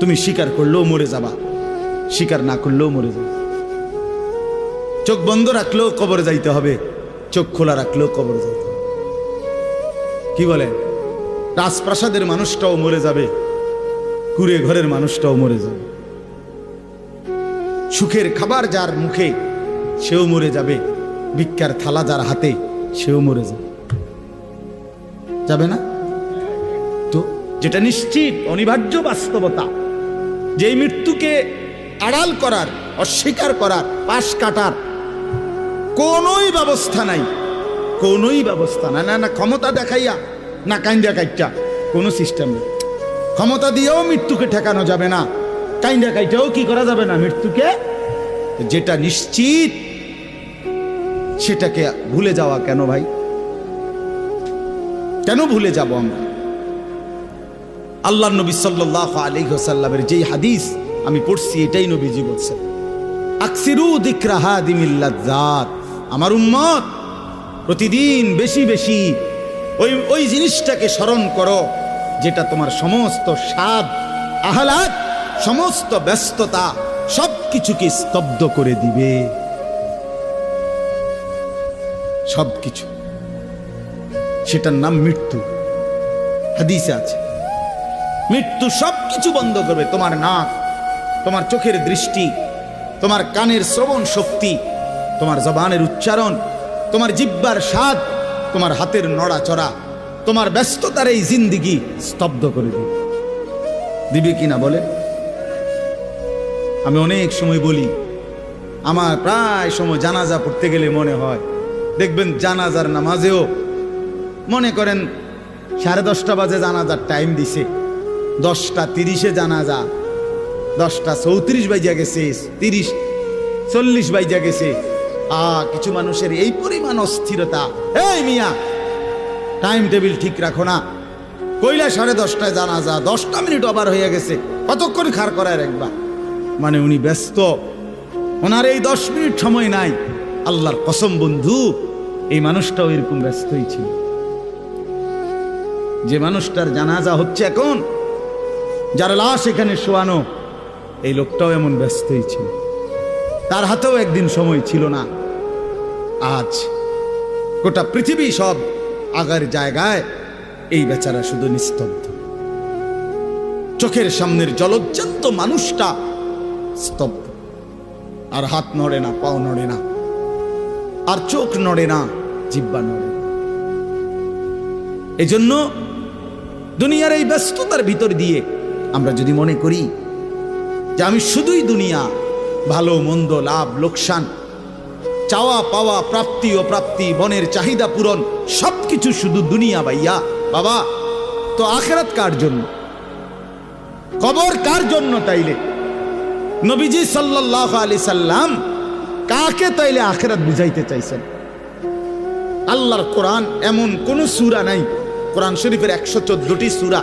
তুমি স্বীকার করলেও মরে যাবা। স্বীকার না করলেও মরে যাবে। চোখ বন্ধ রাখলেও কবরে যাইতে হবে। চোখ খোলা রাখলেও কবর যাইতে হবে। কি বলেন রাজপ্রাসাদের মানুষটাও মরে যাবে। কুড়ে ঘরের মানুষটাও মরে যাবে। সুখের খাবার যার মুখে, সেও মরে যাবে। ভিক্ষার থালা যার হাতে, সেও মরে যাবে। যাবে না? তো যেটা নিশ্চিত, অনিবার্য বাস্তবতা যেই মৃত্যুকে আড়াল করার, অস্বীকার করার, পাশ কাটার কোনোই ব্যবস্থা নাই। কোনোই ব্যবস্থা নাই না না, ক্ষমতা দেখাইয়া, না কাইন্দা কাইটা কোনো সিস্টেম নেই। ক্ষমতা দিয়েও মৃত্যুকে ঠেকানো যাবে না, কাইন্দা কাইটাও কি করা যাবে না মৃত্যুকে? যেটা নিশ্চিত, সেটাকে ভুলে যাওয়া কেন ভাই? কেন ভুলে যাব আমরা? আল্লাহ নবী সাল্লাহ আলিহাসাল্লামের যেই হাদিস আমি পড়ছি, এটাই নবীজি বলছেন। আকসিরু দিকরাহা দিমিল্লাজাত আমার উম্মত, প্রতিদিন বেশি বেশি ওই ওই জিনিসটাকে স্মরণ করো, যেটা তোমার সমস্ত স্বাদ আহ্লাদ সমস্ত ব্যস্ততা সব কিছুকে স্তব্ধ করে দিবে। সব কিছু সেটার নাম মৃত্যু। হাদিসে আছে। মৃত্যু সব কিছু বন্ধ করবে। তোমার নাক, তোমার চোখের দৃষ্টি, তোমার কানের শ্রবণ শক্তি, তোমার জবানের উচ্চারণ, তোমার জিব্বার স্বাদ, তোমার হাতের নড়াচড়া, তোমার ব্যস্ততার এই জিন্দিগি স্তব্ধ করে দিবে। দিবে কিনা বলে আমি অনেক সময় বলি, আমার প্রায় সময় জানাজা পড়তে গেলে মনে হয়, দেখবেন জানাজার নামাজেও মনে করেন সাড়ে দশটা বাজে জানাজার টাইম দিছে। দশটা তিরিশে জানাজা, দশটা চৌত্রিশ বাইজা গেছে, তিরিশ, চল্লিশ বাইজা গেছে। আ, কিছু মানুষের এই পরিমাণ অস্থিরতা। এই মিয়া টাইম টেবিল ঠিক রাখো না। কইলা সাড়ে দশটায় জানাজা, দশটা মিনিট ওভার হয়ে গেছে। কতক্ষণ খার করায় রাখবা? মানে উনি ব্যস্ত। ওনার এই দশ মিনিট সময় নাই। আল্লাহর কসম বন্ধু, এই মানুষটাও এরকম ব্যস্তই ছিল। যে মানুষটার জানাজা হচ্ছে এখন যার লাশ এখানে শোয়ানো, এই লোকটাও এমন ব্যস্তই ছিল। তার হাতেও একদিন সময় ছিল না। আজ গোটা পৃথিবী সব আগার জায়গায় এই বেচারা শুধু নিস্তব্ধ। চোখের সামনের জলজ্জান্ত মানুষটা স্তব্ধ। আর হাত নড়ে না, পাও নড়ে না, আর চোখ নড়ে না, জিব্বা নড়ে এজন্য দুনিয়ার এই ব্যস্ততার ভিতর দিয়ে আমরা যদি মনে করি যে আমি শুধুই দুনিয়া, ভালো, মন্দ, লাভ, লোকসান, চাওয়া, পাওয়া, প্রাপ্তি ও প্রাপ্তি, বনের চাহিদা পূরণ, সবকিছু শুধু দুনিয়া ভাইয়া। বাবা, তো আখেরাত কার জন্য? কবর কার জন্য তাইলে? নবীজি সাল্লাহ আলি সাল্লাম কাকে তাইলে আখেরাত বুঝাইতে চাইছেন? আল্লাহর কোরআন এমন কোন সুরা নাই। কোরআন শরীফের একশো চোদ্দটি সুরা।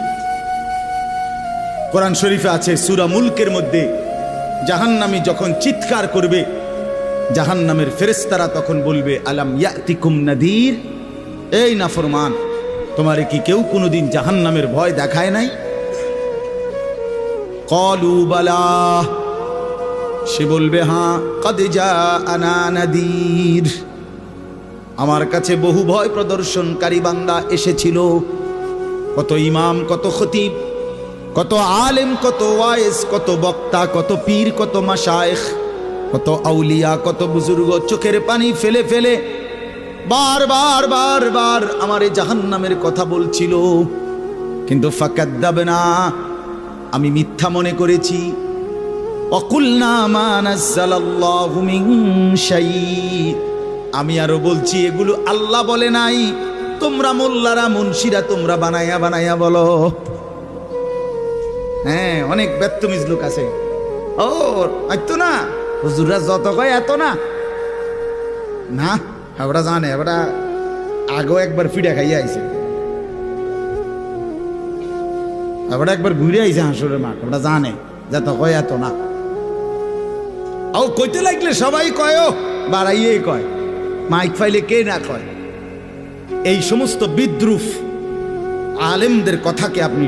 কোরআন শরীফে আছে সুরা মুলকের মধ্যে, জাহান্নামী যখন চিৎকার করবে, জাহান্নামের ফেরেস্তারা তখন বলবে, আলাম ইয়াতিকুম নাদির? এই নাফরমান, তোমারে কি কেউ কোনোদিন জাহান্নামের ভয় দেখায় নাই? কলু বালা। সে বলবে হাঁ কদে যা আনা নাদির। আমার কাছে বহু ভয় প্রদর্শনকারী বান্দা এসেছিল। কত ইমাম, কত খতিব কত আলেম, কত ওয়াইস, কত বক্তা, কত পীর, কত মাসায়েখ কত আউলিয়া, কত বুজুর্গ, চোখের পানি ফেলে ফেলে বার বার বার বার আমার এই জাহান্নামের কথা বলছিল। কিন্তু ফাকাদ্দাবে না আমি মিথ্যা মনে করেছি। আমি আরও বলছি, এগুলো আল্লাহ বলে নাই। তোমরা মোল্লারা, মুন্সিরা তোমরা বানাইয়া বানাইয়া বলো। হ্যাঁ অনেক ব্যর্থমিজ লোক আছে। ও তো না। হুজুররা যত কয় এত না। না ওরা জানে ওরা আগেও একবার ফিডা খাইয়া আইছে। ওরা একবার ঘুরে আইছে হাঁসুরের মাঠ ওরা জানে, যত কয় এত না। ও কইতে লাগলে সবাই কয় বাড়াইয়ে কয়, মাইক ফাইলে কে না কয়। এই সমস্ত বিদ্রুপ আলেমদের কথাকে আপনি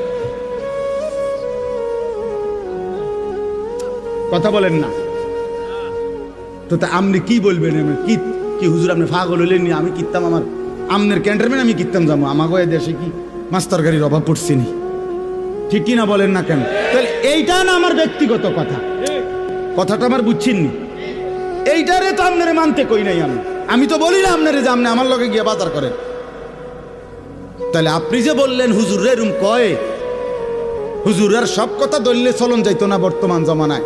কথা বলেন না। তো তা আপনি কি বলবেন? কি কি হুজুর আপনি ফাগল হইলেন নি? আমি কিনতাম আমার, আমনের ক্যান্টারম্যান আমি কিনতাম যাব। আমাকে এ দেশে কি মাছ তরকারির অভাব পড়ছে নি? ঠিক কি না বলেন না কেন? তাহলে এইটা না আমার ব্যক্তিগত কথা। কথাটা আমার বুঝছেননি এইটারে তো আপনারে মানতে কই নাই আমি। আমি তো বলি না আপনারে যে আপনি আমার লগে গিয়ে বাজার করেন। তাহলে আপনি যে বললেন হুজুর রে রুম কয়? হুজুরের সব কথা দললে চলন যাইতো না বর্তমান জমানায়।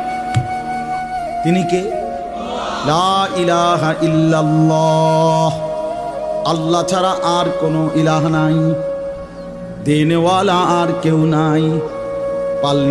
তিনি কে? ইলাহা আল্লাহ ছাড়া আর কোনো ইলাহ নাই। দেনেওয়ালা আর কেউ নাই। পালনে